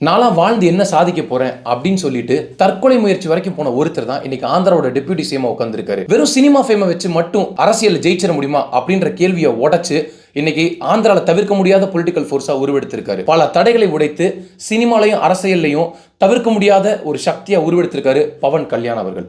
நான்லாம் வாழ்ந்து என்ன சாதிக்க போறேன் அப்படின்னு சொல்லிட்டு தற்கொலை முயற்சி வரைக்கும் போன ஒருத்தர் தான் இன்னைக்கு ஆந்திராவோட டெபியூட்டி சிஎம் உட்காந்துருக்காரு வெறும் சினிமா ஃபேமை வச்சு மட்டும் அரசியல் ஜெயிச்சிட முடியுமா அப்படின்ற கேள்வியை உடச்சு இன்னைக்கு ஆந்திரால தவிர்க்க முடியாத பொலிட்டிக்கல் ஃபோர்ஸா உருவெடுத்திருக்காரு. பல தடைகளை உடைத்து சினிமாலையும் அரசியல்லையும் தவிர்க்க முடியாத ஒரு சக்தியா உருவெடுத்திருக்காரு பவன் கல்யாண் அவர்கள்.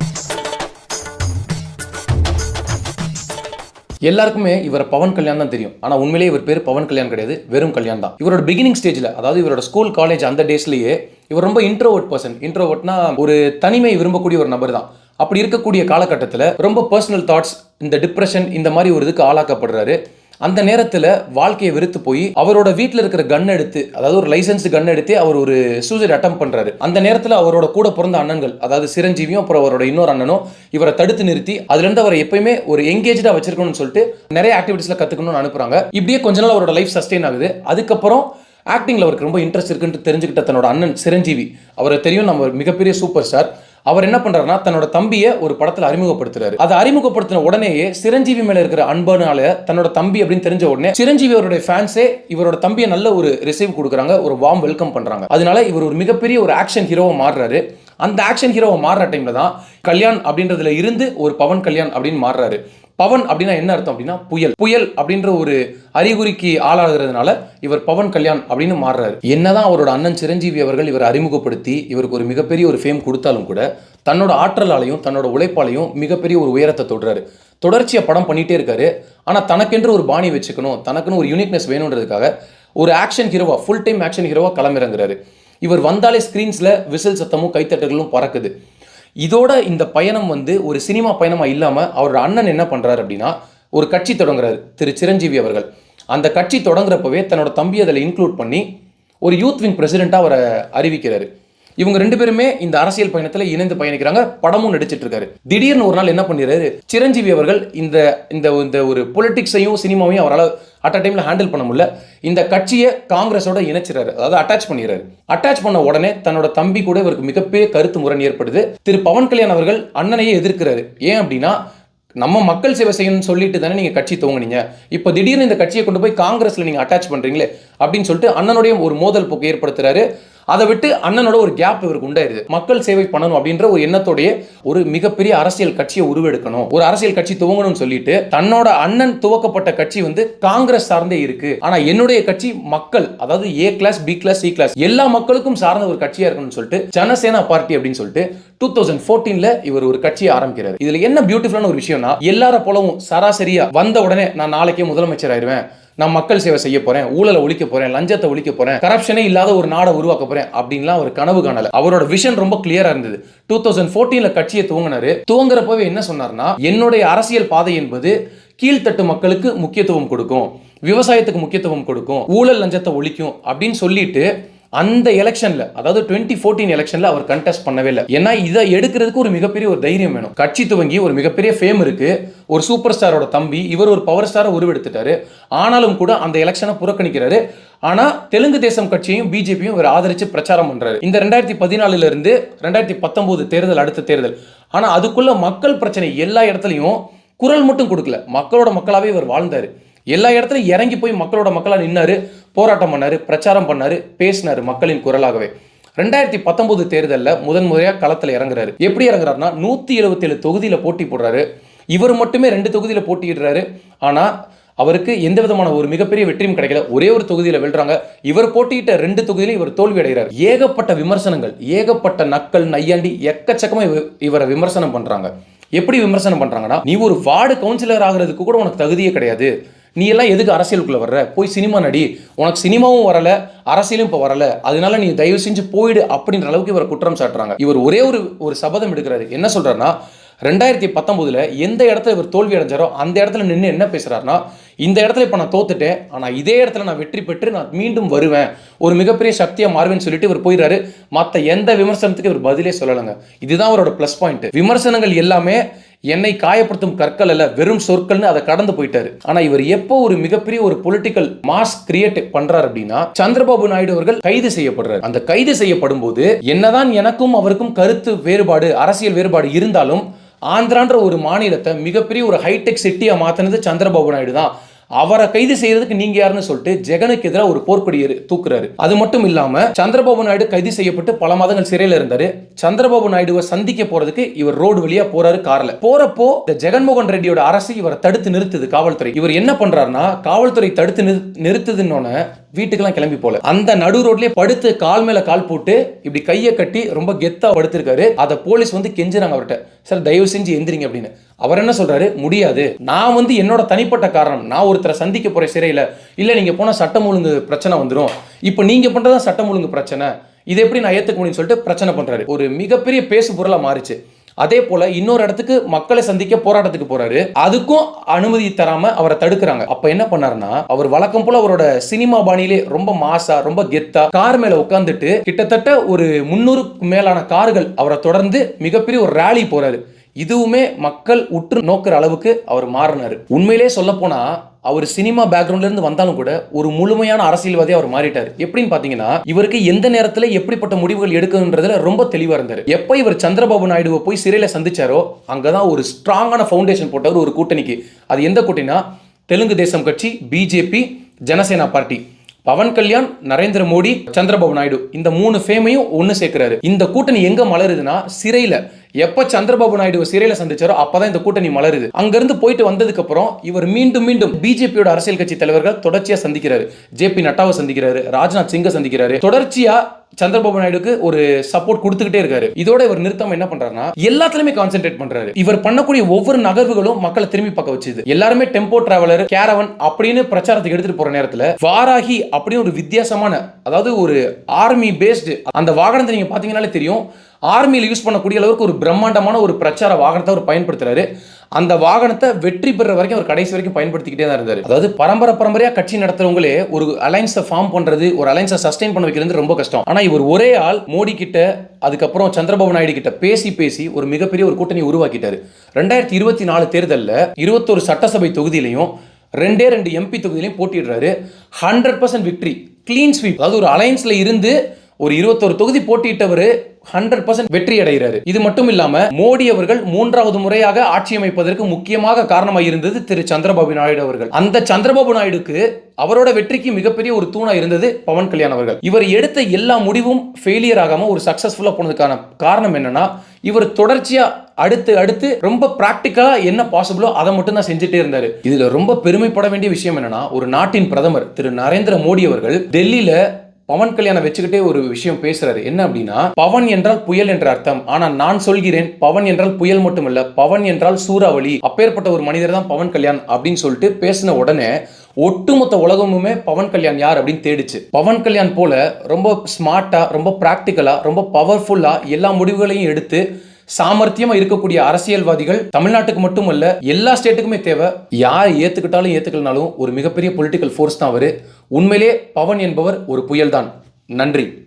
எல்லாருக்குமே இவர் பவன் கல்யாண் தான் தெரியும். ஆனால் உண்மையிலேயே இவர் பேர் பவன் கல்யாண் கிடையாது வெறும் கல்யாண் தான். இவரோட பிகினிங் ஸ்டேஜில் அதாவது இவரோட ஸ்கூல் காலேஜ் அந்த டேஸ்லயே இவர் ரொம்ப இன்ட்ரோவர்ட் பர்சன் இன்ட்ரோவர்ட்னா ஒரு தனிமை விரும்பக்கூடிய ஒரு நபர் தான். அப்படி இருக்கக்கூடிய காலகட்டத்தில் ரொம்ப பர்சனல் தாட்ஸ் இந்த டிப்ரெஷன் இந்த மாதிரி ஒரு இதுக்கு ஆளாக்கப்படுறாரு. அந்த நேரத்தில் வாழ்க்கையை வெறுத்து போய் அவரோட வீட்டில் இருக்கிற கன் எடுத்து அதாவது ஒரு லைசன்ஸ் கன் எடுத்து அவர் ஒரு சூசைட் அட்டம் பண்ணுறாரு அந்த நேரத்தில் அவரோட கூட பிறந்த அண்ணன்கள் அதாவது சிரஞ்சீவியும் அப்புறம் அவரோட இன்னொரு அண்ணனும் இவரை தடுத்து நிறுத்தி அதுலேருந்து அவரை எப்பயுமே ஒரு எங்கேஜாக வச்சிருக்கணும்னு சொல்லிட்டு நிறைய ஆக்டிவிட்டிஸ்ல கற்றுக்கணும்னு அனுப்புறாங்க. இப்படியே கொஞ்ச நாள் அவரோட லைஃப் சஸ்டெயின் ஆகுது. அதுக்கப்புறம் ஆக்டிங்கில் அவருக்கு ரொம்ப இன்ட்ரெஸ்ட் இருக்குன்னு தெரிஞ்சுக்கிட்ட தன்னோட அண்ணன் சிரஞ்சீவி. அவரை தெரியும் நம்ம மிகப்பெரிய சூப்பர் ஸ்டார் அவர் என்ன பண்றாருன்னா தன்னோட தம்பியை ஒரு படத்தில் அறிமுகப்படுத்துறாரு. அதை அறிமுகப்படுத்தின உடனேயே சிரஞ்சீவி மேல இருக்கிற அன்பனால தன்னோட தம்பி அப்படின்னு தெரிஞ்ச உடனே சிரஞ்சீவி அவருடைய ஃபேன்ஸே இவரோட தம்பியை நல்ல ஒரு ரிசீவ் கொடுக்குறாங்க ஒரு வார்ம் வெல்கம் பண்றாங்க. அதனால இவர் ஒரு மிகப்பெரிய ஒரு ஆக்ஷன் ஹீரோவை மாறுறாரு. அந்த ஆக்ஷன் ஹீரோவை மாறுற டைம்ல தான் கல்யாண் அப்படின்றதுல இருந்து ஒரு பவன் கல்யாண் அப்படின்னு மாறுறாரு. பவன் அப்படின்னா என்ன அர்த்தம் அப்படின்னா புயல். புயல் அப்படின்ற ஒரு அறிகுறிக்கு ஆளாகிறதுனால இவர் பவன் கல்யாண் அப்படின்னு மாறுறாரு. என்னதான் அவரோட அண்ணன் சிரஞ்சீவி அவர்கள் இவர் அறிமுகப்படுத்தி இவருக்கு ஒரு மிகப்பெரிய ஒரு ஃபேம் கொடுத்தாலும் கூட தன்னோட ஆற்றலாலையும் தன்னோட உழைப்பாலையும் மிகப்பெரிய ஒரு உயரத்தை தொடுறாரு. தொடர்ச்சியாக படம் பண்ணிட்டே இருக்காரு. ஆனால் தனக்கென்று ஒரு பாணி வச்சுக்கணும் தனக்குன்னு ஒரு யூனிக்னஸ் வேணுன்றதுக்காக ஒரு ஆக்ஷன் ஹீரோவா ஃபுல் டைம் ஆக்ஷன் ஹீரோவா களமிறங்குறாரு. இவர் வந்தாலே ஸ்க்ரீன்ஸில் விசில் சத்தமும் கைத்தட்டுகளும் பறக்குது. இதோட இந்த பயணம் வந்து ஒரு சினிமா பயணமாக இல்லாமல் அவரோட அண்ணன் என்ன பண்ணுறாரு அப்படின்னா ஒரு கட்சி தொடங்குறாரு. திரு சிரஞ்சீவி அவர்கள். அந்த கட்சி தொடங்குறப்பவே தன்னோட தம்பி அதில் இன்க்ளூட் பண்ணி ஒரு யூத் விங் பிரசிடெண்ட்டாக அவரை அறிவிக்கிறாரு. இவங்க ரெண்டு பேருமே இந்த அரசியல் பயணத்தில் இணைந்து பயணிக்கிறாங்க. படமும் நடிச்சிட்டு இருக்காரு திடீர்னு ஒரு நாள் என்ன பண்ணிடுறாரு? சிரஞ்சீவி அவர்கள் இந்த இந்த இந்த ஒரு பொலிட்டிக்ஸையும் சினிமாவையும் அவரால் அட் அ டைமில் ஹேண்டில் பண்ண முடியல. இந்த கட்சியை காங்கிரஸோட இணைச்சிறாரு அதாவது அட்டாச் பண்ணிடுறாரு. அட்டாச் பண்ண உடனே தன்னோட தம்பி கூட இவருக்கு மிகப்பெரிய கருத்து முரண் ஏற்படுது. திரு பவன் கல்யாண் அவர்கள் அண்ணனையே எதிர்க்கிறாரு. ஏன் அப்படின்னா நம்ம மக்கள் சேவை செய்யணும்னு சொல்லிட்டு தானே நீங்க கட்சி துவங்குனீங்க. இப்போ திடீர்னு இந்த கட்சியை கொண்டு போய் காங்கிரஸ்ல நீங்க அட்டாச் பண்றீங்களே அப்படின்னு சொல்லிட்டு அண்ணனுடைய ஒரு மோதல் போக்கு ஏற்படுத்துறாரு. அதை விட்டு அண்ணனோட ஒரு கேப் இவருக்கு உண்டாயிருது. மக்கள் சேவை பண்ணணும் அப்படின்ற ஒரு எண்ணத்தோடைய ஒரு மிகப்பெரிய அரசியல் கட்சியை உருவெடுக்கணும். ஒரு அரசியல் கட்சி துவங்கணும்னு சொல்லிட்டு தன்னோட அண்ணன் துவக்கப்பட்ட கட்சி வந்து காங்கிரஸ் சார்ந்தே இருக்கு. ஆனா என்னுடைய கட்சி மக்கள் அதாவது A class B class C class எல்லா மக்களுக்கும் சார்ந்த ஒரு கட்சியா இருக்கணும்னு சொல்லிட்டு ஜனசேனா பார்ட்டி அப்படின்னு சொல்லிட்டு டூ தௌசண்ட் ஃபோர்டீன்ல இவர் ஒரு கட்சியை ஆரம்பிக்கிறார். இதுல என்ன பியூட்டிஃபுல்லான ஒரு விஷயம்னா எல்லார போலவும் சராசரியா வந்த உடனே நான் நாளைக்கே முதலமைச்சர் ஆயிருவேன். நான் மக்கள் சேவை செய்ய போறேன் ஊழலை ஒழிக்க போறேன் லஞ்சத்தை ஒழிக்க போறேன் கரப்ஷனே இல்லாத ஒரு நாடை உருவாக்க போறேன் அப்படின்லாம் ஒரு கனவு காணல. அவரோட விஷன் ரொம்ப கிளியரா இருந்தது. டூ தௌசண்ட் ஃபோர்டீன்ல கட்சியை துவங்கினாரு. துவங்குறப்பவே என்ன சொன்னார்னா என்னுடைய அரசியல் பாதை என்பது கீழ்த்தட்டு மக்களுக்கு முக்கியத்துவம் கொடுக்கும் விவசாயத்துக்கு முக்கியத்துவம் கொடுக்கும் ஊழல் லஞ்சத்தை ஒழிக்கும் அப்படின்னு சொல்லிட்டு அந்த எலெக்ஷன்ல அதாவது டுவெண்ட்டி ஃபோர்டீன் எலெக்ஷன்ல அவர் கண்டெஸ்ட் பண்ணவே இல்லை. ஏன்னா இதை எடுக்கிறதுக்கு ஒரு மிகப்பெரிய ஒரு தைரியம் வேணும். கட்சி துவங்கி ஒரு மிகப்பெரிய ஃபேம் இருக்கு. ஒரு சூப்பர் ஸ்டாரோட தம்பி இவர் ஒரு பவர் ஸ்டாரை உருவெடுத்துட்டாரு. ஆனாலும் கூட அந்த எலெக்ஷனை புறக்கணிக்கிறாரு. ஆனா தெலுங்கு தேசம் கட்சியையும் பிஜேபியும் இவர் ஆதரிச்சு பிரச்சாரம் பண்றாரு. இந்த ரெண்டாயிரத்தி பதினாலுல இருந்து ரெண்டாயிரத்தி பத்தொன்பது தேர்தல் அடுத்த தேர்தல். ஆனா அதுக்குள்ள மக்கள் பிரச்சனை எல்லா இடத்துலையும் குரல் மட்டும் கொடுக்கல. மக்களோட மக்களாவே இவர் வாழ்ந்தாரு. எல்லா இடத்துலையும் இறங்கி போய் மக்களோட மக்களாக நின்னாரு போராட்டம் பண்ணார் பிரச்சாரம் பண்ணார் பேசினாரு மக்களின் குரலாகவே. ரெண்டாயிரத்தி பத்தொன்பது தேர்தலில் முதன் முறையாக களத்தில் இறங்குறாரு. எப்படி இறங்குறாருன்னா நூற்றி எழுபத்தேழு தொகுதியில் போட்டி போடுறாரு. இவர் மட்டுமே ரெண்டு தொகுதியில் போட்டியிடுறாரு. ஆனால் அவருக்கு எந்த விதமான ஒரு மிகப்பெரிய வெற்றியும் கிடைக்கல. ஒரே ஒரு தொகுதியில் வெல்றாங்க. இவர் போட்டியிட்ட ரெண்டு தொகுதியிலும் இவர் தோல்வி அடைகிறார். ஏகப்பட்ட விமர்சனங்கள் ஏகப்பட்ட நக்கல் நையாண்டி எக்கச்சக்கமாக இவ- இவரை விமர்சனம் பண்ணுறாங்க எப்படி விமர்சனம் பண்ணுறாங்கன்னா நீ ஒரு வார்டு கவுன்சிலர் ஆகிறதுக்கு கூட உனக்கு தகுதியே கிடையாது. நீ எல்லாம் எதுக்கு அரசியலுக்குள்ளே வர்ற? போய் சினிமா நடி. உனக்கு சினிமாவும் வரல அரசியலும் இப்போ வரல. அதனால நீ தயவு செஞ்சு போயிடு அப்படின்ற அளவுக்கு இவரை குற்றம் சாட்டுறாங்க. இவர் ஒரே ஒரு ஒரு சபதம் எடுக்கிறாரு. என்ன சொல்றாருன்னா ரெண்டாயிரத்தி பத்தொம்போதில் எந்த இடத்துல இவர் தோல்வி அடைஞ்சாரோ அந்த இடத்துல நின்று என்ன பேசுகிறாருன்னா இந்த இடத்துல இப்போ நான் தோத்துட்டேன் ஆனால் இதே இடத்துல நான் வெற்றி பெற்று நான் மீண்டும் வருவேன். ஒரு மிகப்பெரிய சக்தியாக மாறுவேன்னு சொல்லிட்டு இவர் போயிடுறாரு. மற்ற எந்த விமர்சனத்துக்கு இவர் பதிலே சொல்லலைங்க. இதுதான் அவரோட ப்ளஸ் பாயிண்ட் விமர்சனங்கள் எல்லாமே என்னை காயப்படுத்தும் கற்கள் அல்ல வெறும் சொற்கள்னு அதை கடந்து போயிட்டாரு. ஆனா இவர் எப்போ ஒரு மிகப்பெரிய ஒரு பொலிட்டிக்கல் மாஸ் கிரியேட் பண்றாரு அப்படின்னா சந்திரபாபு நாயுடு அவர்கள் கைது செய்யப்படுறாரு. அந்த கைது செய்யப்படும் போது என்னதான் எனக்கும் அவருக்கும் கருத்து வேறுபாடு அரசியல் வேறுபாடு இருந்தாலும் ஆந்திரான்ற ஒரு மாநிலத்தை மிகப்பெரிய ஒரு ஹைடெக் சிட்டியா மாத்தினது சந்திரபாபு நாயுடு தான். அவரை கைது செய்யறதுக்கு நீங்க யாருன்னு சொல்லிட்டு ஜெகனுக்கு எதிராக ஒரு போர்க்கொடி தூக்குறாரு. அது மட்டும் இல்லாம சந்திரபாபு நாயுடு கைது செய்யப்பட்டு பல மாதங்கள் சிறையில் இருந்தாரு. சந்திரபாபு நாயுடுவை சந்திக்க போறதுக்கு இவர் ரோடு வழியா போறாரு கார்ல. போறப்போ இந்த ஜெகன்மோகன் ரெட்டியோட அரசு இவரை தடுத்து நிறுத்துது காவல்துறை. இவர் என்ன பண்றாருன்னா காவல்துறை தடுத்து நிறு- வீட்டுக்கெல்லாம் கிளம்பி போல. அந்த நடு ரோட்லயே படுத்து கால் மேல கால் போட்டு இப்படி கையை கட்டி ரொம்ப கெத்தா படுத்திருக்காரு. அதை போலீஸ் வந்து கெஞ்சுறாங்க அவர்கிட்ட. சார் தயவு செஞ்சு எந்திரிங்க அப்படின்னு. அவர் என்ன சொல்றாரு? முடியாது. நான் வந்து என்னோட தனிப்பட்ட காரணம். நான் ஒருத்தரை சந்திக்க போகிற சிறையில இல்ல நீங்க போனால் சட்டம் ஒழுங்கு பிரச்சனை வந்துடும் இப்போ நீங்க பண்றதா சட்டம் ஒழுங்கு பிரச்சனை. இதை எப்படி நான் ஏற்றுக்க முடியும்னு சொல்லிட்டு பிரச்சனை பண்றாரு. ஒரு மிகப்பெரிய பேசு பொருளா மாறிச்சு. அதே போல இன்னொரு இடத்துக்கு மக்களை சந்திக்க போராட்டத்துக்கு போறாரு. அதுக்கும் அனுமதி தராம அவரை தடுக்கிறாங்க. அப்ப என்ன பண்ணாருன்னா அவர் வழக்கம் போல அவரோட சினிமா பாணியிலே ரொம்ப மாசா ரொம்ப கெத்தா கார் மேல உட்காந்துட்டு கிட்டத்தட்ட ஒரு முன்னூறுக்கு மேலான கார்கள் அவரை தொடர்ந்து மிகப்பெரிய ஒரு ரேலி போறாரு. இதுவுமே மக்கள் உற்று நோக்கிற அளவுக்கு அவர் மாறினார். உண்மையிலே சொல்ல போனா அவர் சினிமா பேக்ரவுண்ட்ல இருந்து வந்தாலும் கூட ஒரு முழுமையான அரசியல்வாதி அவர் மாறிட்டார். எப்படின்னு பாத்தீங்கன்னா இவருக்கு எந்த நேரத்துல எப்படிப்பட்ட முடிவுகள் எடுக்கணுன்றதுல ரொம்ப தெளிவா இருந்தார். எப்ப இவர் சந்திரபாபு நாயுடுவை போய் சிறையில சந்திச்சாரோ அங்கதான் ஒரு ஸ்ட்ராங்கான ஃபவுண்டேஷன் போட்டவர் ஒரு கூட்டணிக்கு. அது எந்த கூட்டணினா தெலுங்கு தேசம் கட்சி பிஜேபி ஜனசேனா பார்ட்டி. பவன் கல்யாண் நரேந்திர மோடி சந்திரபாபு நாயுடு. இந்த மூணு ஃபேமையும் ஒன்று சேர்க்கிறாரு. இந்த கூட்டணி எங்க மலருதுன்னா சிறையில. எப்போ சந்திரபாபு நாயுடு சிறையில் சந்திச்சாரோ அப்பதான் இந்த கூட்டணி மலருது. அங்கிருந்து போயிட்டு வந்ததுக்கு அப்புறம் இவர் மீண்டும் மீண்டும் பிஜேபியோட அரசியல் கட்சி தலைவர்கள் தொடர்ச்சியா சந்திக்கிறாரு. ஜேபி நட்டாவை சந்திக்கிறாரு ராஜ்நாத் சிங்கை சந்திக்கிறாரு. தொடர்ச்சியா சந்திரபாபு நாயுடுக்கு ஒரு சப்போர்ட் கொடுத்துக்கிட்டே இருக்காரு. இதோட இவர் நிறுத்தம் என்ன பண்றாருன்னா எல்லாத்துலயுமே கான்சென்ட்ரேட் பண்றாரு. இவர் பண்ணக்கூடிய ஒவ்வொரு நகர்வுகளும் மக்களை திரும்பி பார்க்க வச்சுது. எல்லாருமே டெம்போ டிராவலர் கேரவன் அப்படின்னு பிரச்சாரத்துக்கு எடுத்துட்டு போற நேரத்துல வாராகி அப்படின்னு ஒரு வித்தியாசமான அதாவது ஒரு ஆர்மி பேஸ்டு அந்த வாகனத்தை நீங்க பாத்தீங்கன்னாலே தெரியும். ஆர்மியில் யூஸ் பண்ணக்கூடிய அளவுக்கு ஒரு பிரம்மாண்டமான ஒரு பிரச்சார வாகனத்தை அவர் பயன்படுத்துறாரு. அந்த வாகனத்தை வெற்றி பெற வரைக்கும் அவர் கடைசி வரைக்கும் பயன்படுத்திக்கிட்டே தான் இருந்தார். அதாவது பரம்பரை பரம்பரையா கட்சி நடத்துறவங்களே ஒரு அலைன்ஸை ஃபார்ம் பண்றது ஒரு அலைன்ஸை சஸ்டைன் பண்ண வைக்கிறது ரொம்ப கஷ்டம். ஆனா இவர் ஒரே ஆள் மோடி கிட்ட அதுக்கப்புறம் சந்திரபாபு நாயுடு கிட்ட பேசி பேசி ஒரு மிகப்பெரிய ஒரு கூட்டணி உருவாக்கிட்டார். ரெண்டாயிரத்தி இருபத்தி நாலு தேர்தலில் இருபத்தொரு சட்டசபை தொகுதியிலையும் ரெண்டே ரெண்டு எம்பி தொகுதியிலையும் போட்டிடுறாரு hundred percent victory clean sweep அதாவது ஒரு அலைன்ஸில் இருந்து ஒரு இருபத்தொரு தொகுதி போட்டியிட்டவர் ஹண்ட்ரட் பர்சன்ட் வெற்றி அடைகிறாரு இது மட்டும் இல்லாம மோடி அவர்கள் மூன்றாவது முறையாக ஆட்சி அமைப்பதற்கு முக்கியமாக காரணமாக இருந்தது திரு சந்திரபாபு நாயுடு அவர்கள். அந்த சந்திரபாபு நாயுடுக்கு அவரோட வெற்றிக்கு மிகப்பெரிய ஒரு தூணா இருந்தது பவன் கல்யாண் அவர்கள். இவர் எடுத்த எல்லா முடிவும் ஃபெயிலியர் ஆகாம ஒரு சக்சஸ்ஃபுல்லா போனதுக்கான காரணம் என்னன்னா இவர் தொடர்ச்சியா அடுத்து அடுத்து ரொம்ப பிராக்டிக்கலா என்ன பாசிபிளோ அதை மட்டும் தான் செஞ்சுட்டே இருந்தாரு. இதுல ரொம்ப பெருமைப்பட வேண்டிய விஷயம் என்னன்னா ஒரு நாட்டின் பிரதமர் திரு நரேந்திர மோடி அவர்கள் டெல்லியில பவன் கல்யாணம் வச்சுக்கிட்டே ஒரு விஷயம் பேசுறாரு. என்ன அப்படின்னா பவன் என்றால் புயல் என்ற அர்த்தம். ஆனா நான் சொல்கிறேன் பவன் என்றால் புயல் மட்டுமல்ல பவன் என்றால் சூறாவளி. அப்பேற்பட்ட ஒரு மனிதர் தான் பவன் கல்யாண் அப்படின்னு சொல்லிட்டு பேசின உடனே ஒட்டுமொத்த உலகமுமே பவன் கல்யாண் யார் அப்படின்னு தேடிச்சு. பவன் கல்யாண் போல ரொம்ப ஸ்மார்ட்டா ரொம்ப பிராக்டிக்கலா ரொம்ப பவர்ஃபுல்லா எல்லா முடிவுகளையும் எடுத்து சாமர்த்தியமா இருக்கக்கூடிய அரசியல்வாதிகள் தமிழ்நாட்டுக்கு மட்டுமல்ல எல்லா ஸ்டேட்டுக்குமே தேவை. யார் ஏத்துக்கிட்டாலும் ஏத்துக்கலனாலும் ஒரு மிகப்பெரிய பொலிட்டிக்கல் ஃபோர்ஸ் தான் அவரு. உண்மையிலே பவன் என்பவர் ஒரு புயல்தான். நன்றி.